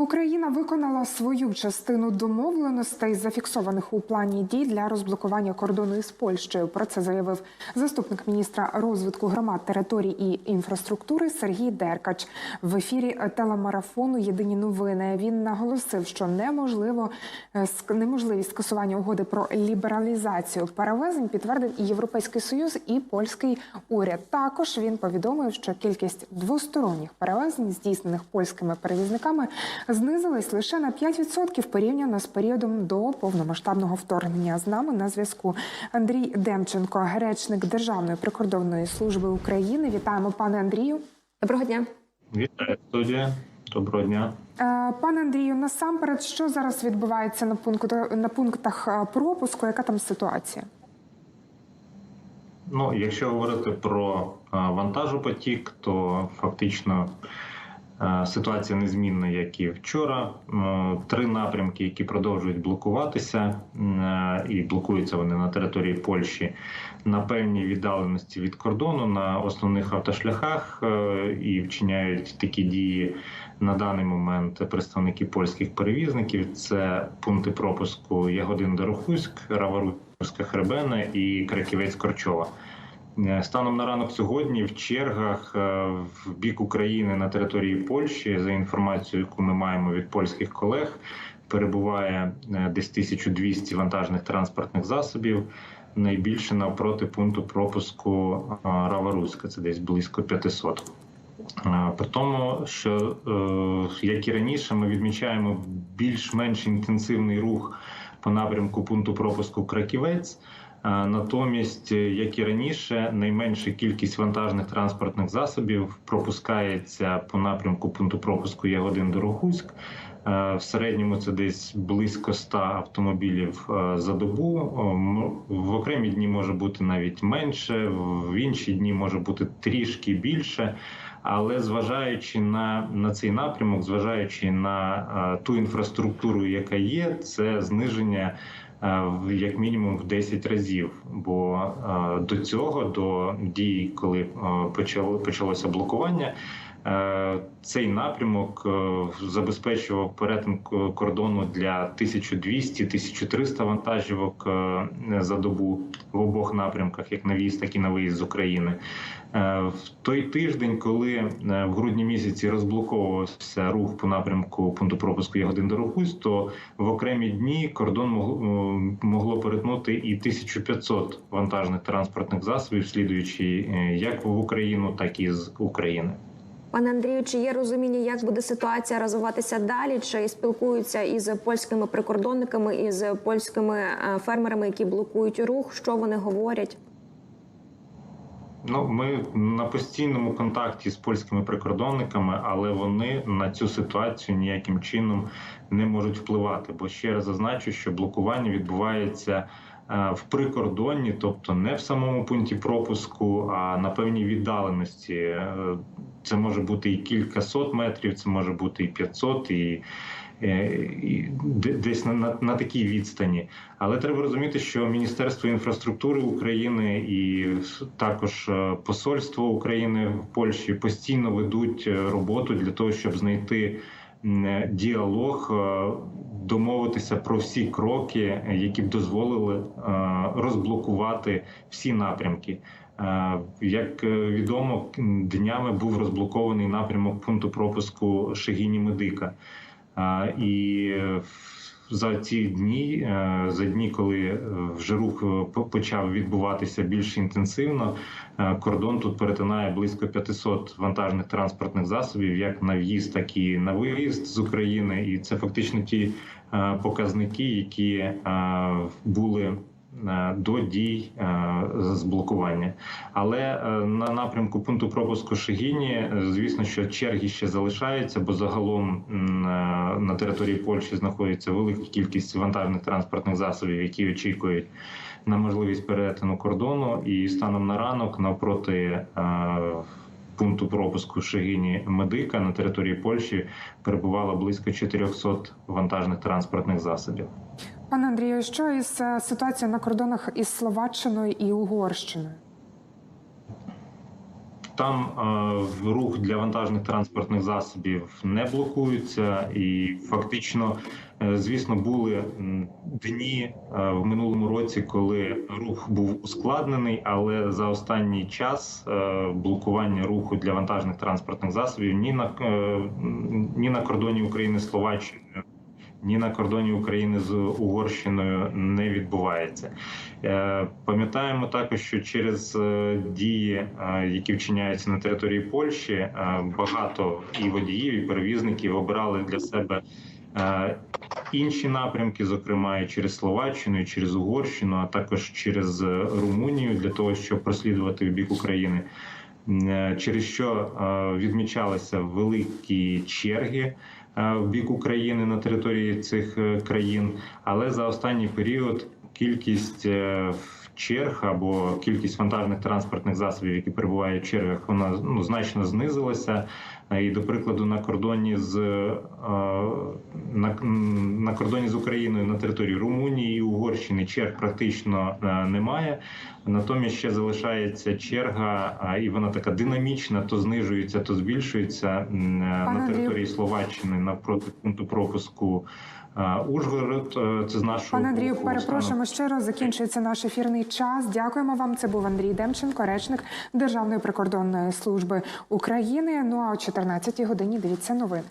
Україна виконала свою частину домовленостей, зафіксованих у плані дій для розблокування кордону із Польщею. Про це заявив заступник міністра розвитку громад, територій і інфраструктури Сергій Деркач в ефірі телемарафону Єдині новини. Він наголосив, що неможливо е, неможливість скасування угоди про лібералізацію перевезень підтвердив і Європейський Союз, і польський уряд. Також він повідомив, що кількість двосторонніх перевезень, здійснених польськими перевізниками, знизилась лише на 5% порівняно з періодом до повномасштабного вторгнення. З нами на зв'язку Андрій Демченко, речник Державної прикордонної служби України. Вітаємо, пане Андрію. Доброго дня. Вітаю студія. Доброго дня. Е, Пане Андрію, насамперед, що зараз відбувається на пункту на пунктах е, пропуску? Яка там ситуація? Ну, якщо говорити про е, вантажопотік, то фактично ситуація незмінна, як і вчора. Е, Три напрямки, які продовжують блокуватися, е, і блокуються вони на території Польщі на певній віддаленості від кордону на основних автошляхах е, і вчиняють такі дії на даний момент представники польських перевізників. Це пункти пропуску Ягодин Дорохуськ, Раваруська Хребена і Краківець Корчова. Е, Станом на ранок сьогодні в чергах е, в бік України на території Польщі, за інформацією, яку ми маємо від польських колег, перебуває е, десь 1200 вантажних транспортних засобів. Найбільше навпроти пункту пропуску Раваруська, це десь близько 500. Е, При тому, що як і раніше, ми відмічаємо більш-менш інтенсивний рух по напрямку пункту пропуску Краківець. Натомість, е, як і раніше, найменша кількість вантажних транспортних засобів пропускається по напрямку пункту пропуску Ягодин Дорогуськ. Е, В середньому це десь близько 100 автомобілів е, за добу. В окремі дні може бути навіть менше, в інші дні може бути трішки більше. Але зважаючи на, на цей напрямок, зважаючи на ту інфраструктуру, яка є, це зниження як мінімум в 10 разів. Бо е, до цього, до дій, коли е, почало почалося блокування. Е, Цей напрямок е, забезпечував перетин кордону для 1200-1300 вантажівок е, за добу в обох напрямках, як на в'їзд, так і на виїзд з України. Е, В той тиждень, коли е, в грудні місяці розблоковувався рух по напрямку пункту пропуску Ягодин Дорогусь, то в окремі дні кордон могло, е, перетнути і 1500 вантажних транспортних засобів, слідуючи е, як в Україну, так і з України. Пане Андрію, чи є розуміння, як буде ситуація розвиватися далі? Чи спілкуються із польськими прикордонниками, із польськими е, фермерами, які блокують рух? Що вони говорять? Ну, ми на постійному контакті з польськими прикордонниками, але вони на цю ситуацію ніяким чином не можуть впливати. Бо ще раз зазначу, що блокування відбувається е, в прикордонні, тобто не в самому пункті пропуску, а на певній віддаленості. Це може бути і кількасот метрів, це може бути і 500, і е, і десь на, на, на такій відстані. Але треба розуміти, що Міністерство інфраструктури України і також е, Посольство України в Польщі постійно ведуть е, роботу для того, щоб знайти діалог, домовитися про всі кроки, які б дозволили розблокувати всі напрямки. Е, Як е, відомо, днями був розблокований напрямок пункту пропуску Шегіні Медика. Е, І за ці дні, за дні, коли вже рух почав відбуватися більш інтенсивно, кордон тут перетинає близько 500 вантажних транспортних засобів, як на в'їзд, так і на виїзд з України. І це фактично ті показники, які були до дій е, з блокування. Але е, на напрямку пункту пропуску Шегіні, е, звісно, що черги ще залишаються, бо загалом е, на території Польщі знаходиться велика кількість вантажних транспортних засобів, які очікують на можливість перетину кордону. І станом на ранок навпроти. е, Пункту пропуску Шегіні Медика на території Польщі перебувало близько 400 вантажних транспортних засобів. Пане Андрію, що із е, ситуацією на кордонах із Словаччиною і Угорщиною? Там е, рух для вантажних транспортних засобів не блокується, і фактично, е, звісно, були дні е, в минулому році, коли рух був ускладнений, але за останній час е, блокування руху для вантажних транспортних засобів ні на е, ні на кордоні України з Словаччиною. Ні на кордоні України з Угорщиною не відбувається. Е, Пам'ятаємо також, що через е, дії, е, які вчиняються на території Польщі, багато і водіїв, і перевізників обирали для себе інші напрямки, зокрема і через Словаччину, і через Угорщину, а також через Румунію, для того, щоб прослідувати в бік України. Через що відмічалися великі черги в бік України на території цих е, країн, але за останній період кількість е, черг або кількість вантажних транспортних засобів, які перебувають в чергах, вона ну значно знизилася. І до прикладу, на кордоні з е, на, на кордоні з Україною на території Румунії і Угорщини черг практично е, немає. Натомість ще залишається черга, і вона така динамічна, то знижується, то збільшується е, Пане на території Словаччини навпроти пункту пропуску Ужгород. Це з нашого Пане Андрію, перепрошуємо щиро. Закінчується наш ефірний час. Дякуємо вам. Це був Андрій Демченко, речник Державної прикордонної служби України. Ну а о 14 годині дивіться новини.